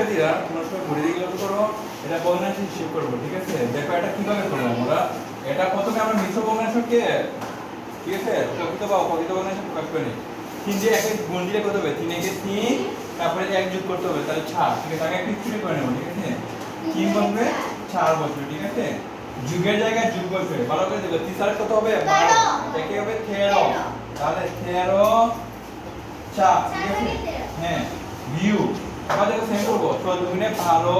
শিক্ষার্থীরা তোমরা সবাই ঘুরে দিয়ে লক্ষ্য করো এটা ভগ্নাংশ হিসেব করব ঠিক আছে? দেখো এটা কীভাবে করব আমরা? এটা প্রথমে আমরা মিশ্র ভগ্নাংশকে ঠিক আছে? প্রকৃত বা অপ্রকৃত ভগ্নাংশ প্রকাশ করে তিন দিয়ে একে গুণ দিলে কত হবে? তিন একে তিন তারপরে এক যোগ করতে হবে তাহলে চার ঠিক আছে? আগে একটু ছুটি করে নেব ঠিক আছে? তিন বসবে চার বসবে ঠিক আছে? যুগের জায়গায় যুগ বসবে ভালো করে দেখো তিন চার কত হবে? বারো। একে হবে তেরো। তাহলে তেরো চার ঠিক আছে? হ্যাঁ ভিউ। দেখো সেম করব। চোদ্দ গুণে বারো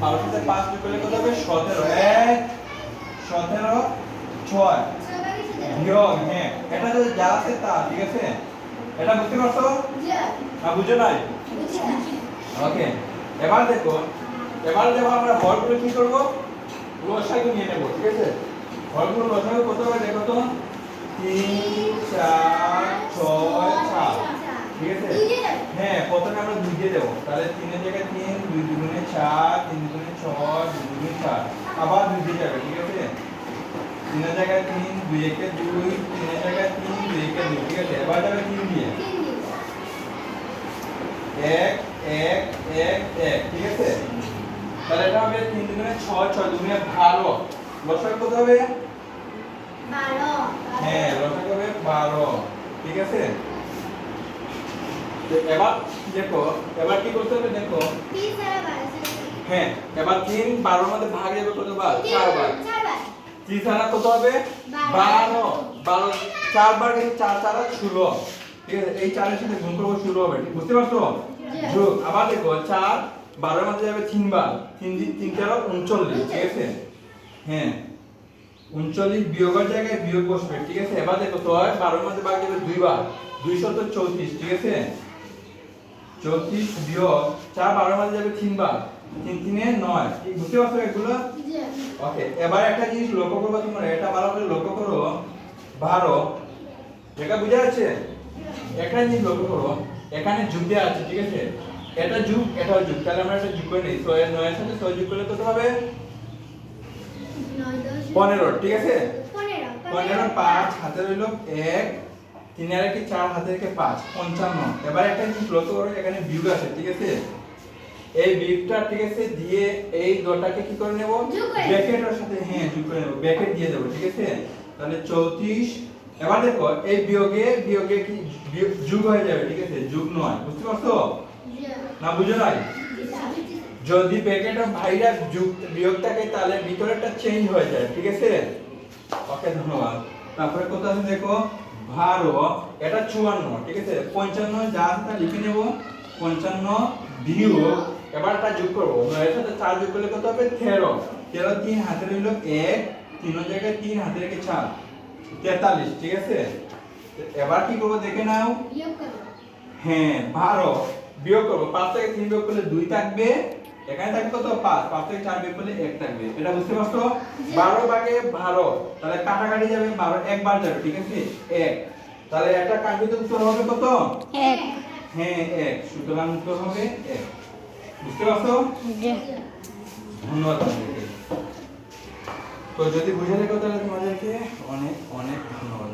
বারোর সাথে পাঁচ যোগ করলে কত হবে, সতেরো, এক, সতেরো, ছয়। বিয়োগ হ্যাঁ। এটা তো যা আছে তা, ঠিক আছে? এটা বুঝতে পারছ? না, বুঝো নাই? ওকে, এবার দেখো এবার দেখো আমরা হরগুলো কি করব? লসাগু নিয়ে নেব, ঠিক আছে? হরগুলো লসাগু কত হবে, দেখো তো। তিন, চার ছয় সাত ঠিক আছে হ্যাঁ প্রথমে আমরা দুই দিয়ে দেবো? তাহলে তিনের জায়গায় তিন দুই দুগুণে চার তিন দুগুণে ছয় দুই দুগুণে চার আবার দুই দিয়ে যাবে ঠিক আছে? তিনের জায়গায় তিন দুই একে দুই তিনের জায়গায় তিন দুই একে দুই ঠিক আছে? এবার যাবে তিন দিয়ে। এক এক এক এক ঠিক আছে? তাহলে এটা হবে তিন দুগুণে ছয় ছয় দুগুণে বারো। লসাগু কত হবে? হ্যাঁ লসাগু হবে বারো ঠিক আছে? এবার দেখো এবার কি করতে হবে দেখো? হ্যাঁ এবার তিন বারোর মধ্যে ভাগ যাবে কতবার চারবার কত হবে? বারো। বারো চারবার কিন্তু চার চার ষোলো। ঠিক আছে এই চারের সাথে গুণ করব ষোলো হবে। ঠিক বুঝতে পারছ? যোগ আবার দেখো চার বারোর মধ্যে যাবে তিনবার তিন দিন তিন তেরো উনচল্লিশ ঠিক আছে? হ্যাঁ উনচল্লিশ বিয়োগের জায়গায় বিয়োগ বসবে ঠিক আছে? এবার দেখো তো বারোর মধ্যে ভাগ যাবে দুইবার দুইশত চৌত্রিশ ঠিক আছে? চৌত্রিশ বিয়োগ চার বারোর মধ্যে যাবে তিনবার। তিন তিনে নয়। বুঝতে পারছ এগুলো ওকে এবার একটা জিনিস লক্ষ্য করব তোমরা। এটা ভালো করে লক্ষ্য করো। বারো। এটা বুঝা যাচ্ছে? একটা জিনিস লক্ষ্য করো। এখানে যুগ দেওয়া আছে ঠিক আছে? এটা যুগ এটাও যুগ। তাহলে আমরা একটা যুগ করে নিই। ছয় নয়ের সাথে ছয় যুগ করলে কত হবে? পনেরো ঠিক আছে? পনেরো পাঁচ হাতে রইল এক। তিন আর কি চার হাতে রেখে পাঁচ পঞ্চান্ন। এবার একটা জিনিস লক্ষ্য করো এখানে বিয়োগ আছে ঠিক আছে? এই ঠিক আছে দিয়ে এই কি করে নেব? যোগ ব্র্যাকেটের সাথে হ্যাঁ যোগ করে নেব ব্র্যাকেট দিয়ে দেবো ঠিক আছে? তাহলে চৌত্রিশ এবার দেখো এই বিয়োগে বিয়োগে কি যোগ হয়ে যাবে ঠিক আছে? যোগ নয় বুঝতে পারছ? না বুঝো নাই? যদি ব্র্যাকেটের বাইরে যোগ বিয়োগ থাকে তাহলে ভিতরেরটা চেঞ্জ হয়ে যায় ঠিক আছে? ওকে ধন্যবাদ। তারপরে কত আছে দেখো? বারো এটা চুয়ান্ন ঠিক আছে? পঞ্চান্ন যা আছে তা লিখে নেব। পঞ্চান্ন বিয়োগ। এবার এটা যোগ করব। নয়ের সাথে চার যোগ করলে কত হবে? তেরো। তেরো তিন হাতে রইল এক তিন জায়গায় তিন হাতে রেখে চার। তেতাল্লিশ ঠিক আছে? এবার কি করব দেখে নাও। হ্যাঁ বারো বিয়োগ করব। পাঁচ থেকে তিন বিয়োগ করলে দুই থাকবে। এখানে থাকবে কত? পাঁচ। পাঁচ থেকে চার বিয়োগ করলে এক থাকবে। এটা বুঝতে পারছ? বারো ভাগে বারো। তাহলে কাটাকাটি যাবে বারো। একবার যাবে ঠিক আছে? এক। তাহলে একটা কাঙ্ক্ষিত উত্তর হবে কত? এক। হ্যাঁ এক। সুতরাং উত্তর হবে এক। বুঝতে পারছ? ধন্যবাদ তো যদি বুঝে থাকো তাহলে তোমাদেরকে অনেক অনেক ধন্যবাদ।